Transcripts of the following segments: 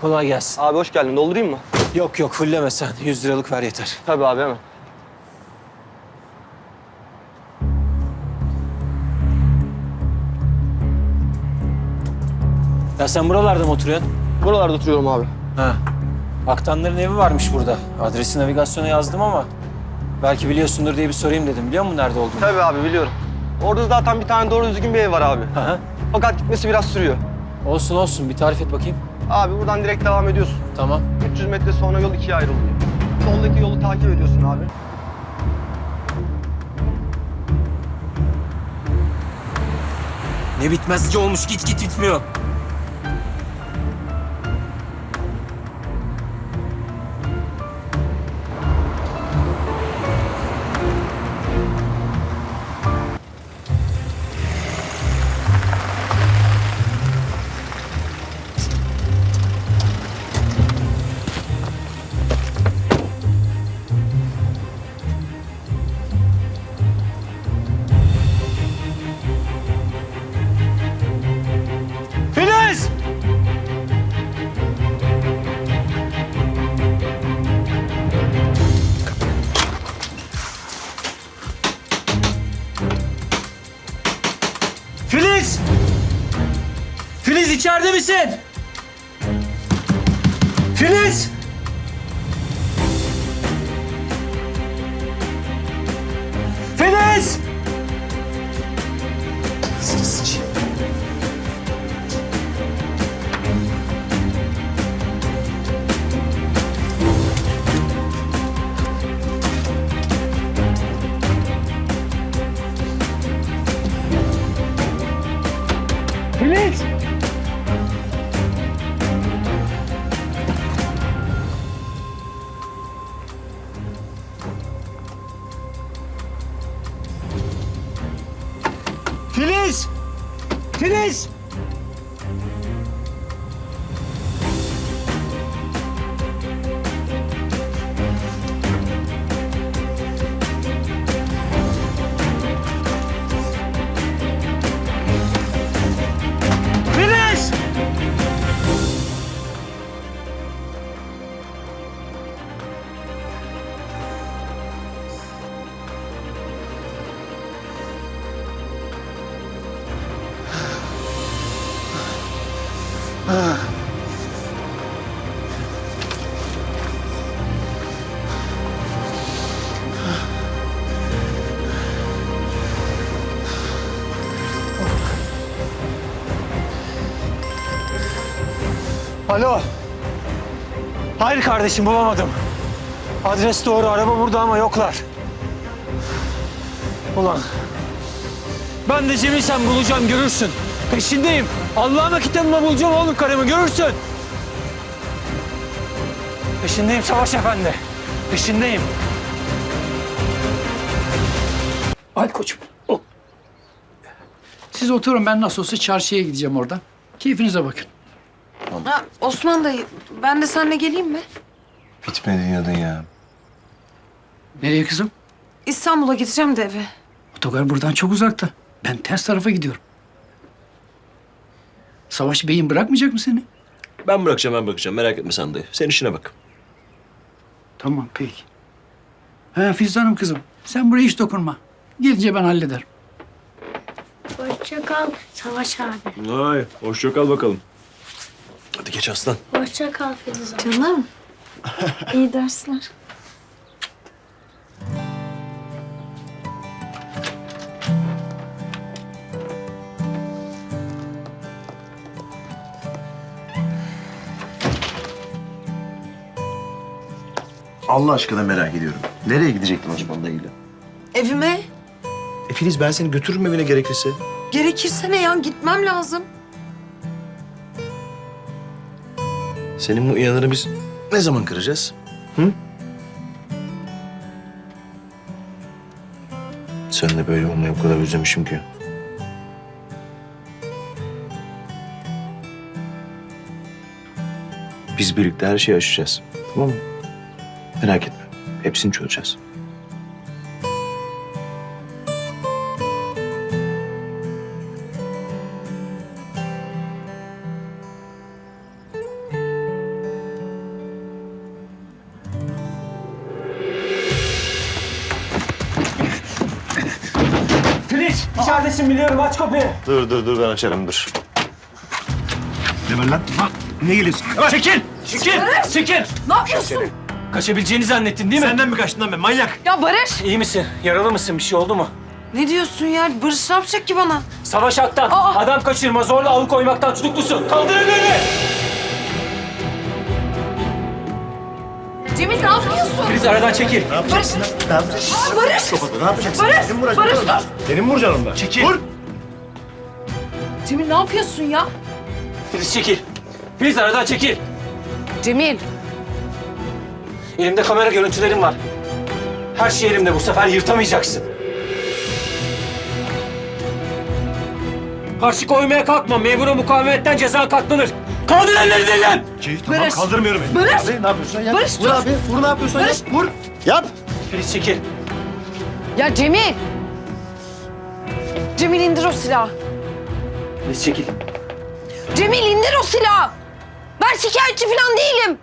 Kolay gelsin. Abi hoş geldin. Doldurayım mı? Yok yok fulleme sen. 100 liralık ver yeter. Tabii abi hemen. Ya sen buralarda mı oturuyorsun? Buralarda oturuyorum abi. Ha. Aktanların evi varmış burada. Adresi navigasyona yazdım ama belki biliyorsundur diye bir sorayım dedim. Biliyor musun nerede olduğunu? Tabii abi biliyorum. Orada zaten bir tane doğru düzgün bir ev var abi. Hı. Fakat gitmesi biraz sürüyor. Olsun olsun bir tarif et bakayım. Abi buradan direkt devam ediyorsun. Tamam. 300 metre sonra yol ikiye ayrılıyor. Soldaki yolu takip ediyorsun abi. Ne bitmezci olmuş git git bitmiyor. Filiz içeride misin? Filiz! Filiz! Filiz! Alo. Hayır kardeşim bulamadım. Adres doğru, araba burada ama yoklar. Ulan. Ben de Cemil sen bulacağım görürsün. Peşindeyim. Allah'ıma kitabıma bulacağım oğlum karımı görürsün. Peşindeyim Savaş Efendi. Peşindeyim. Hadi koçum. Siz oturun ben nasıl olsa çarşıya gideceğim oradan. Keyfinize bakın. Ha, Osman dayı, ben de seninle geleyim mi? Bitmedi inadın ya. Nereye kızım? İstanbul'a gideceğim de eve. Otogar buradan çok uzakta. Ben ters tarafa gidiyorum. Savaş Bey'in bırakmayacak mı seni? Ben bırakacağım ben bırakacağım merak etme sen dayı. Sen işine bak. Tamam peki. Ha Filiz Hanım kızım sen buraya hiç dokunma. Gelince ben hallederim. Hoşça kal Savaş abi. Ay hoşça kal bakalım. Hadi geç aslan. Hoşça kal Filiz abi. Canım. İyi dersler. Allah aşkına merak ediyorum. Nereye gidecektin Osman dayıyla? Evime. E Filiz ben seni götürürüm evine gerekirse. Gerekirse ne ya? Gitmem lazım. Senin bu inanırı biz ne zaman kıracağız? Hı? Sen de böyle olmayı o kadar özlemişim ki. Biz birlikte her şeyi aşacağız. Tamam mı? Merak etme. Hepsini çözeceğiz. İçeridesin biliyorum aç kapıyı. Dur dur dur ben açarım dur. Ne var lan? Ne geliyorsun? Çekil! Çekil! Çekil! Ne yapıyorsun? Kaçabileceğini zannettin değil mi? Senden mi kaçtın lan ben manyak? Ya Barış! İyi misin? Yaralı mısın? Bir şey oldu mu? Ne diyorsun ya? Barış ne yapacak ki bana? Savaş Aktan, Aa! adam kaçırma, zorla alıkoymaktan tutuklusun. Kaldır ellerini! Cemil ne yapıyorsun? Filiz aradan çekil. Ne yapacaksın lan? Ne yapacaksın? Barış! Sokakta ne yapacaksın? Barış! Benim mi vuracaksın? Barış dur! Benim mi vuracaksın onunla? Çekil. Vur! Cemil ne yapıyorsun ya? Filiz çekil. Filiz aradan çekil. Cemil. Elimde kamera görüntülerim var. Her şey elimde. Bu sefer yırtamayacaksın. Karşı koymaya kalkma. Memura mukavemetten ceza katlanır. Kaldır ellerini elinden. Şey, tamam Barış! kaldırmıyorum. Barış! Abi ne yapıyorsun ya? Barış, Vur dur! abi. Vur ne yapıyorsun Barış! ya? Vur. Yap. Filiz çekil. Ya Cemil! Cemil indir o silahı. Filiz çekil. Cemil indir o silahı. Ben şikayetçi falan değilim.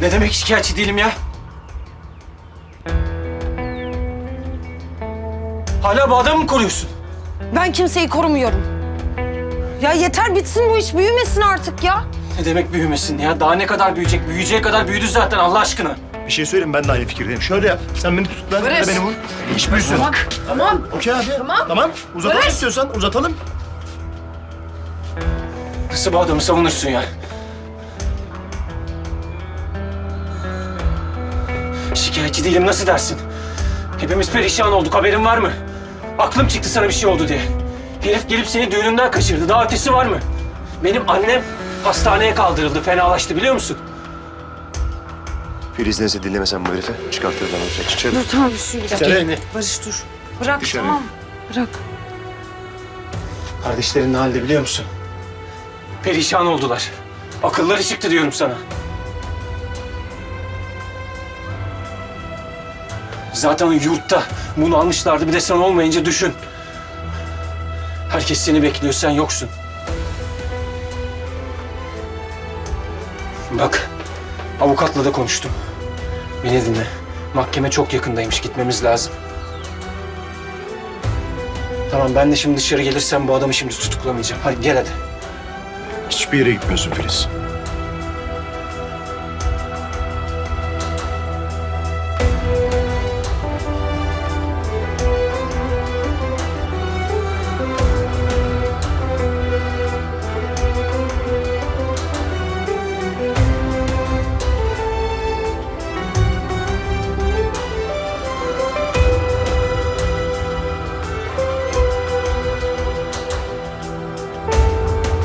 Ne demek şikayetçi değilim ya? Hala bu adamı mı koruyorsun? Ben kimseyi korumuyorum. Ya yeter bitsin bu iş büyümesin artık ya. Ne demek büyümesin ya? Daha ne kadar büyüyecek? Büyüyeceği kadar büyüdü zaten Allah aşkına. Bir şey söyleyeyim ben de aynı fikirdeyim. Şöyle yap. Sen beni tutukla. Sen de Barış! beni vur. İş büyüsün. Tamam. Tamam. Okey abi. Tamam. Tamam. Uzatalım Barış! istiyorsan uzatalım. Nasıl bu adamı savunursun ya? Şikayetçi değilim nasıl dersin? Hepimiz perişan olduk haberin var mı? Aklım çıktı sana bir şey oldu diye. Herif gelip seni düğününden kaçırdı. Daha ötesi var mı? Benim annem hastaneye kaldırıldı. Fenalaştı biliyor musun? Filiz neyse dinlemesen bu herifi. Çıkartır ben onu. Çıkar. Dur tamam bir şey Gel elini. Barış dur. Bırak Dışarı. tamam. Bırak. Kardeşlerin ne halde biliyor musun? Perişan oldular. Akılları çıktı diyorum sana. Zaten yurtta bunu almışlardı. Bir de sen olmayınca düşün. Herkes seni bekliyor, sen yoksun. Bak, avukatla da konuştum. Beni dinle. Mahkeme çok yakındaymış, gitmemiz lazım. Tamam, ben de şimdi dışarı gelirsem bu adamı şimdi tutuklamayacağım. Hadi gel hadi. Hiçbir yere gitmiyorsun Filiz.